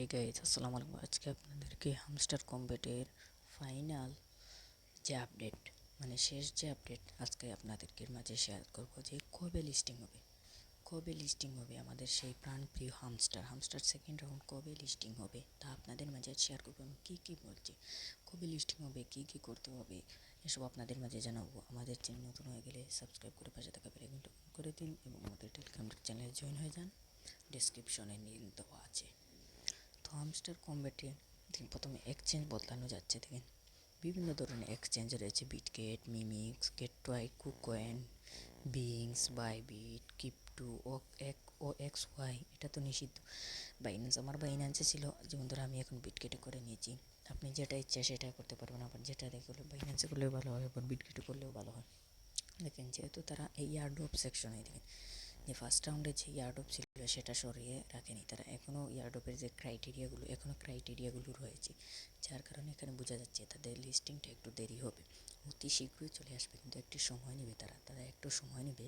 Hey guys আসসালামু আলাইকুম আজকে আপনাদেরকে হামস্টার কম্বেটের ফাইনাল যে আপডেট মানে শেষ যে আপডেট আজকে আপনাদেরকে মাঝে শেয়ার করব যে কবে লিস্টিং হবে। কবে লিস্টিং হবে আমাদের সেই প্রাণপ্রিয় হামস্টার হামস্টার সেকেন্ড রাউন্ড কবে লিস্টিং হবে? তা আপনাদের মাঝে শেয়ার করব আমি কী কী বলছি, কবে লিস্টিং হবে, কী কী করতে হবে, এসব আপনাদের মাঝে জানাব। আমাদের চ্যানেল নতুন হয়ে গেলে সাবস্ক্রাইব করে পাশে থাকা বেলাইকনটা করে দিন এবং আমাদের টেলিগ্রাম চ্যানেলে জয়েন হয়ে যান। ডিসক্রিপশনে লিঙ্ক দেওয়া আছে। তো হামস্টার কম্ব্যাটে দেখুন, প্রথমে এক্সচেঞ্জ বদলানো যাচ্ছে, দেখেন। বিভিন্ন ধরনের এক্সচেঞ্জ রয়েছে বিটকেট মিমিক্স গেটওয়াই কুকয়েন বিংস বাইবিট কিপটু ও এক ও এক্স ওয়াই এটা তো নিষিদ্ধ। বাইন্যান্স আমার বাইন্যান্সে ছিল, যেমন ধরো আমি এখন বিটগেটে করে নিয়েছি। আপনি যেটা ইচ্ছা সেটাই করতে পারবেন, আবার যেটা দেখলে বাইন্যান্সে করলেও ভালো হয়, আবার বিটগেটে করলেও ভালো হয়। দেখেন, যেহেতু তারা এই ইয়ারড্রপ সেকশনে দেখেন। যে ফার্স্ট রাউন্ডে যে ইয়ারডপ ছিল সেটা সরিয়ে রাখেনি। তারা এখনও ইয়ারডপের যে ক্রাইটেরিয়াগুলো এখনও ক্রাইটেরিয়াগুলো রয়েছে, যার কারণে এখানে বোঝা যাচ্ছে তাদের লিস্টিংটা একটু দেরি হবে। অতি শীঘ্রই চলে আসবে, কিন্তু একটি সময় নেবে তারা। তারা একটু সময় নেবে,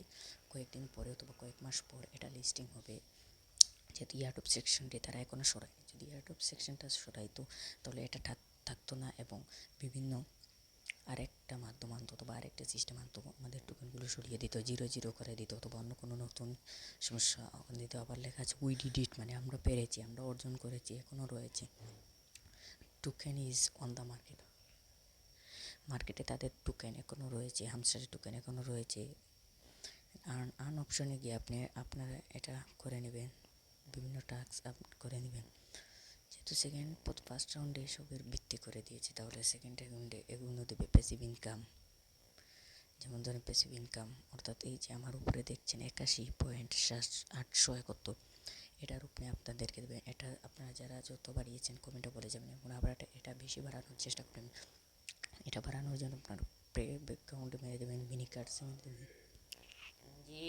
কয়েকদিন পরে অথবা কয়েক মাস পর এটা লিস্টিং হবে। যেহেতু ইয়ারডপ সেকশনটি তারা এখনও সরায়নি। যদি ইয়ারডপ সেকশনটা সরাইতো তাহলে এটা থাকতো না এবং বিভিন্ন আরেকটা মাধ্যম আনতো অথবা আরেকটা সিস্টেম আনতো আমাদের টোকেনগুলো সরিয়ে দিত জিরো জিরো করে দিত অথবা অন্য কোনো নতুন সমস্যা দিতে আবার লেখা আছে উই ডিড ইট মানে আমরা পেরেছি, আমরা অর্জন করেছি এখনও রয়েছে। Token is on the market মার্কেটে তাদের টোকেন এখনও রয়েছে হামস্টারের টোকেন এখনও রয়েছে। আর্ন আর্ন অপশনে গিয়ে আপনি, আপনারা এটা করে নেবেন, বিভিন্ন টাস্ক করে নেবেন। যেহেতু সেকেন্ড ফার্স্ট রাউন্ডে এসবের ভিত্তি করে দিয়েছে। তাহলে সেকেন্ড রাউন্ডে এগুলো দেবে প্যাসিভ ইনকাম যেমন ধরেন প্যাসিভ ইনকাম অর্থাৎ এই যে আমার উপরে দেখছেন একাশি পয়েন্ট আটশো একাত্তর। এটার উপরে আপনাদেরকে দেবে। এটা আপনারা যারা যত বাড়িয়েছেন কমেন্টে বলে যাবেন এবং আপনারা এটা বেশি বাড়ানোর চেষ্টা করবেন। এটা বাড়ানোর জন্য আপনার প্রে ব্যাকগ্রাউন্ডে মেরে দেবেন মিনি কার্ডস মেরে দেবেন। জি।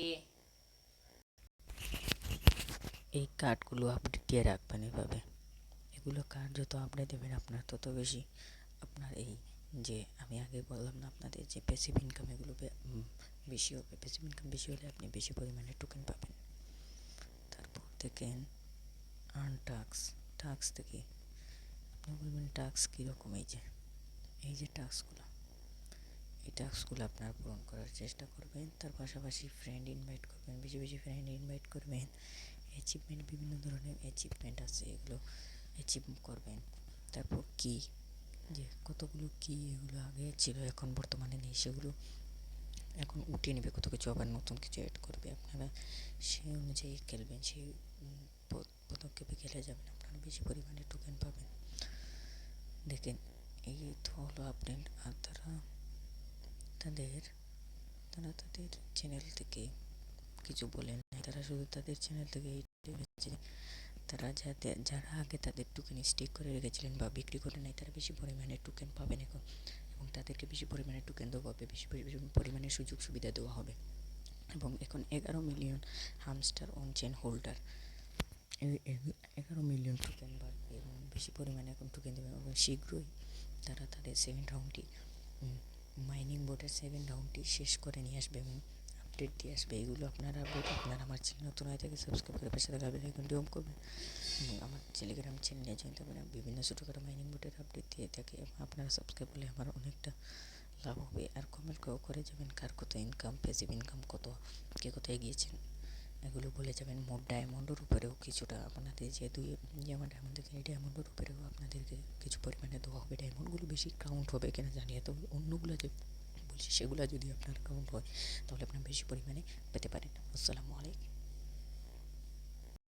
এই কার্ডগুলো আপডেট দিয়ে রাখবেন এভাবে। এগুলো কার্ড যত আপডেট দেবেন আপনার তত বেশি। আপনার এই যে আমি আগে বললাম না আপনাদের যে প্যাসিভ ইনকাম এগুলো বেশি হবে। প্যাসিভ ইনকাম বেশি হলে আপনি বেশি পরিমাণে টোকেন পাবেন। তারপর দেখেন আর্ন টাক্স টাক্স থেকে আপনি বলবেন টাক্স কীরকম এই যে এই যে টাস্কগুলো এই টাস্কগুলো আপনারা পূরণ করার চেষ্টা করবেন। তার পাশাপাশি ফ্রেন্ড ইনভাইট করবেন। বেশি বেশি ফ্রেন্ড ইনভাইট করবেন। অ্যাচিভমেন্ট বিভিন্ন ধরনের অ্যাচিভমেন্ট আছে এগুলো অ্যাচিভ করবেন। তারপর কি? যে কতগুলো কি এগুলো আগে ছিল, এখন বর্তমানে নেই সেগুলো এখন উঠিয়ে নেবে, কত কিছু আবার নতুন কিছু অ্যাড করবে। আপনারা সেই অনুযায়ী খেলবেন, সেই পদক্ষেপে খেলে যাবেন। আপনারা বেশি পরিমাণে টোকেন পাবেন। দেখেন, এই তো হলো আপডেট আর তারা তাদের তারা তাদের চ্যানেল থেকে কিছু বলেন তারা শুধু তাদের চ্যানেল থেকে এই তারা যাতে যারা আগে তাদের টোকেন স্টেক করে রেখেছিলেন বা বিক্রি করে নেয় তারা বেশি পরিমাণে টোকেন পাবেন এখন এবং তাদেরকে বেশি পরিমাণে টোকেন দেওয়া হবে, বেশি পরিমাণে সুযোগ সুবিধা দেওয়া হবে। এবং এখন এগারো million Hamster on chain holder এগারো মিলিয়ন টোকেন বাড়বে এবং বেশি পরিমাণে এখন টোকেন দেবে। এবং শীঘ্রই তারা তাদের সেকেন্ড রাউন্ডটি মাইনিং বোর্ডের সেকেন্ড রাউন্ডটি শেষ করে নিয়ে আসবে। এবং আপডেট দিয়ে আসবে। এগুলো আপনারা আপডেট আপনারা আমার চ্যানেল নতুন হয়ে থাকে সাবস্ক্রাইব করে পাশে থাকা বেলাইকনটি অন করবেন। আমার টেলিগ্রাম চ্যানেলে জয়েন থাকবেন। বিভিন্ন ছোটোখাটো মাইনিং বোর্ডের আপডেট দিয়ে থাকে। এবং আপনারা সাবস্ক্রাইব করলে আমার অনেকটা লাভ হবে। আর কমেন্ট করে যাবেন, কার কত ইনকাম পেসিভ ইনকাম কত, কে কোথায় গিয়েছেন এগুলো বলে যাবেন। মোট ডায়মন্ডের উপরেও কিছুটা আপনাদের যে দুই যেমন ডায়মন্ড দেখেন এই ডায়মন্ডের উপরেও আপনাদেরকে কিছু পরিমাণে দেওয়া হবে। ডায়মন্ডগুলো বেশি কাউন্ট হবে কিনা জানিয়ে তবে অন্যগুলো যে বলছি সেগুলো যদি আপনার কাউন্ট হয় তাহলে আপনার বেশি পরিমাণে পেতে পারেন। আসসালামু আলাইকুম।